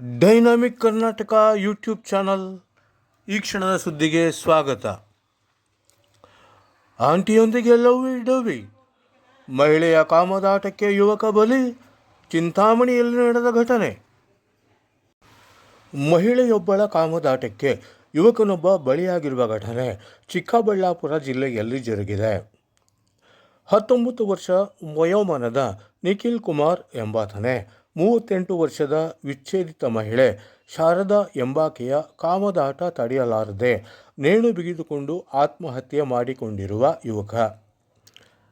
Dynamic Karnataka YouTube channel ಈ ಕ್ಷಣದ ಸುದ್ದಿಗೆ ಸ್ವಾಗತ. ಆಂಟಿಯೊಂದಿಗೆ ಲವ್ವಿ ಡವಿ ಮಹಿಳೆಯ ಕಾಮದಾಟಕ್ಕೆ ಯುವಕ ಬಲಿ ಚಿಂತಾಮಣಿಯಲ್ಲಿ ನಡೆದ ಘಟನೆ. ಮಹಿಳೆಯೊಬ್ಬಳ ಕಾಮದಾಟಕ್ಕೆ ಯುವಕನೊಬ್ಬ ಬಲಿಯಾಗಿರುವ ಘಟನೆ ಚಿಕ್ಕಬಳ್ಳಾಪುರ ಜಿಲ್ಲೆಯಲ್ಲಿ ಜರುಗಿದೆ. ಹತ್ತೊಂಬತ್ತು ವರ್ಷ ವಯೋಮಾನದ ನಿಖಿಲ್ ಕುಮಾರ್ ಎಂಬಾತನೇ. ಮೂವತ್ತೆಂಟು ವರ್ಷದ ವಿಚ್ಛೇದಿತ ಮಹಿಳೆ ಶಾರದಾ ಎಂಬಾಕೆಯ ಕಾಮದಾಟ ತಡೆಯಲಾರದೆ ನೇಣು ಬಿಗಿದುಕೊಂಡು ಆತ್ಮಹತ್ಯೆ ಮಾಡಿಕೊಂಡಿರುವ ಯುವಕ.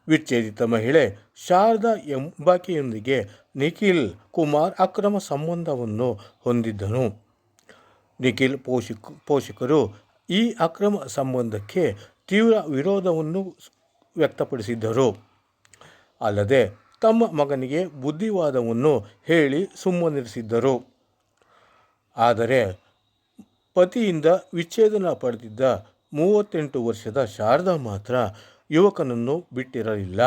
ವಿಚ್ಛೇದಿತ ಮಹಿಳೆ ಶಾರದಾ ಎಂಬಾಕೆಯೊಂದಿಗೆ ನಿಖಿಲ್ ಕುಮಾರ್ ಅಕ್ರಮ ಸಂಬಂಧವನ್ನು ಹೊಂದಿದ್ದನು. ನಿಖಿಲ್ ಪೋಷಕ, ಪೋಷಕರು ಈ ಅಕ್ರಮ ಸಂಬಂಧಕ್ಕೆ ತೀವ್ರ ವಿರೋಧವನ್ನು ವ್ಯಕ್ತಪಡಿಸಿದ್ದರು. ಅಲ್ಲದೆ ತಮ್ಮ ಮಗನಿಗೆ ಬುದ್ಧಿವಾದವನ್ನು ಹೇಳಿ ಸುಮ್ಮನಿರಿಸಿದ್ದರು. ಆದರೆ ಪತಿಯಿಂದ ವಿಚ್ಛೇದನ ಪಡೆದಿದ್ದ ಮೂವತ್ತೆಂಟು ವರ್ಷದ ಶಾರದಾ ಮಾತ್ರ ಯುವಕನನ್ನು ಬಿಟ್ಟಿರಲಿಲ್ಲ.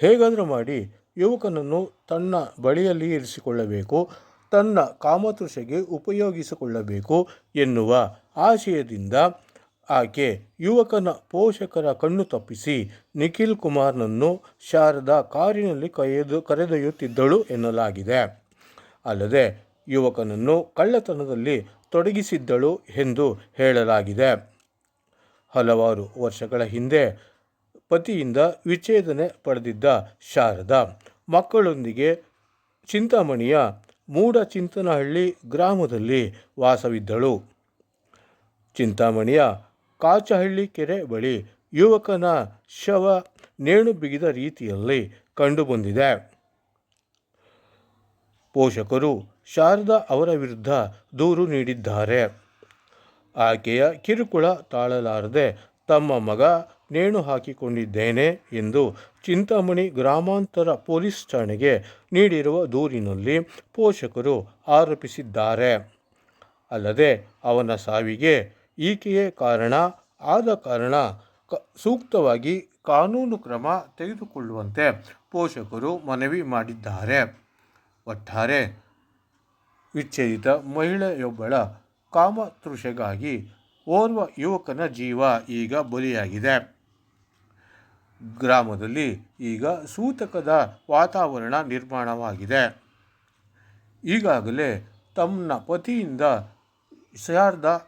ಹೇಗಾದರೂ ಮಾಡಿ ಯುವಕನನ್ನು ತನ್ನ ಬಳಿಯಲ್ಲಿ ಇರಿಸಿಕೊಳ್ಳಬೇಕು, ತನ್ನ ಕಾಮತೃಷೆಗೆ ಉಪಯೋಗಿಸಿಕೊಳ್ಳಬೇಕು ಎನ್ನುವ ಆಶಯದಿಂದ ಆಕೆ ಯುವಕನ ಪೋಷಕರ ಕಣ್ಣು ತಪ್ಪಿಸಿ ನಿಖಿಲ್ ಕುಮಾರ್ನನ್ನು ಶಾರದಾ ಕಾರಿನಲ್ಲಿ ಕರೆದು ಕರೆದೊಯ್ಯುತ್ತಿದ್ದಳು ಎನ್ನಲಾಗಿದೆ. ಅಲ್ಲದೆ ಯುವಕನನ್ನು ಕಳ್ಳತನದಲ್ಲಿ ತೊಡಗಿಸಿದ್ದಳು ಎಂದು ಹೇಳಲಾಗಿದೆ. ಹಲವಾರು ವರ್ಷಗಳ ಹಿಂದೆ ಪತಿಯಿಂದ ವಿಚ್ಛೇದನೆ ಪಡೆದಿದ್ದ ಶಾರದಾ ಮಕ್ಕಳೊಂದಿಗೆ ಚಿಂತಾಮಣಿಯ ಮೂಡಚಿಂತನಹಳ್ಳಿ ಗ್ರಾಮದಲ್ಲಿ ವಾಸವಿದ್ದಳು. ಚಿಂತಾಮಣಿಯ ಕಾಚಹಳ್ಳಿ ಕೆರೆ ಬಳಿ ಯುವಕನ ಶವ ನೇಣು ಬಿಗಿದ ರೀತಿಯಲ್ಲಿ ಕಂಡುಬಂದಿದೆ. ಪೋಷಕರು ಶಾರದಾ ಅವರ ವಿರುದ್ಧ ದೂರು ನೀಡಿದ್ದಾರೆ. ಆಕೆಯ ಕಿರುಕುಳ ತಾಳಲಾರದೆ ತಮ್ಮ ಮಗ ನೇಣು ಹಾಕಿಕೊಂಡಿದ್ದೇನೆ ಎಂದು ಚಿಂತಾಮಣಿ ಗ್ರಾಮಾಂತರ ಪೊಲೀಸ್ ಠಾಣೆಗೆ ನೀಡಿರುವ ದೂರಿನಲ್ಲಿ ಪೋಷಕರು ಆರೋಪಿಸಿದ್ದಾರೆ. ಅಲ್ಲದೆ ಅವನ ಸಾವಿಗೆ ಈಕೆಯೇ ಕಾರಣ, ಆದ ಕಾರಣ ಕ, ಸೂಕ್ತವಾಗಿ ಕಾನೂನು ಕ್ರಮ ತೆಗೆದುಕೊಳ್ಳುವಂತೆ ಪೋಷಕರು ಮನವಿ ಮಾಡಿದ್ದಾರೆ. ಒಟ್ಟಾರೆ ವಿಚ್ಛೇದಿತ ಮಹಿಳೆಯೊಬ್ಬಳ ಕಾಮತೃಷೆಗಾಗಿ ಓರ್ವ ಯುವಕನ ಜೀವ ಈಗ ಬಲಿಯಾಗಿದೆ. ಗ್ರಾಮದಲ್ಲಿ ಈಗ ಸೂತಕದ ವಾತಾವರಣ ನಿರ್ಮಾಣವಾಗಿದೆ. ಈಗಾಗಲೇ ತಮ್ಮ ಪತಿಯಿಂದ ಶಾರದಾ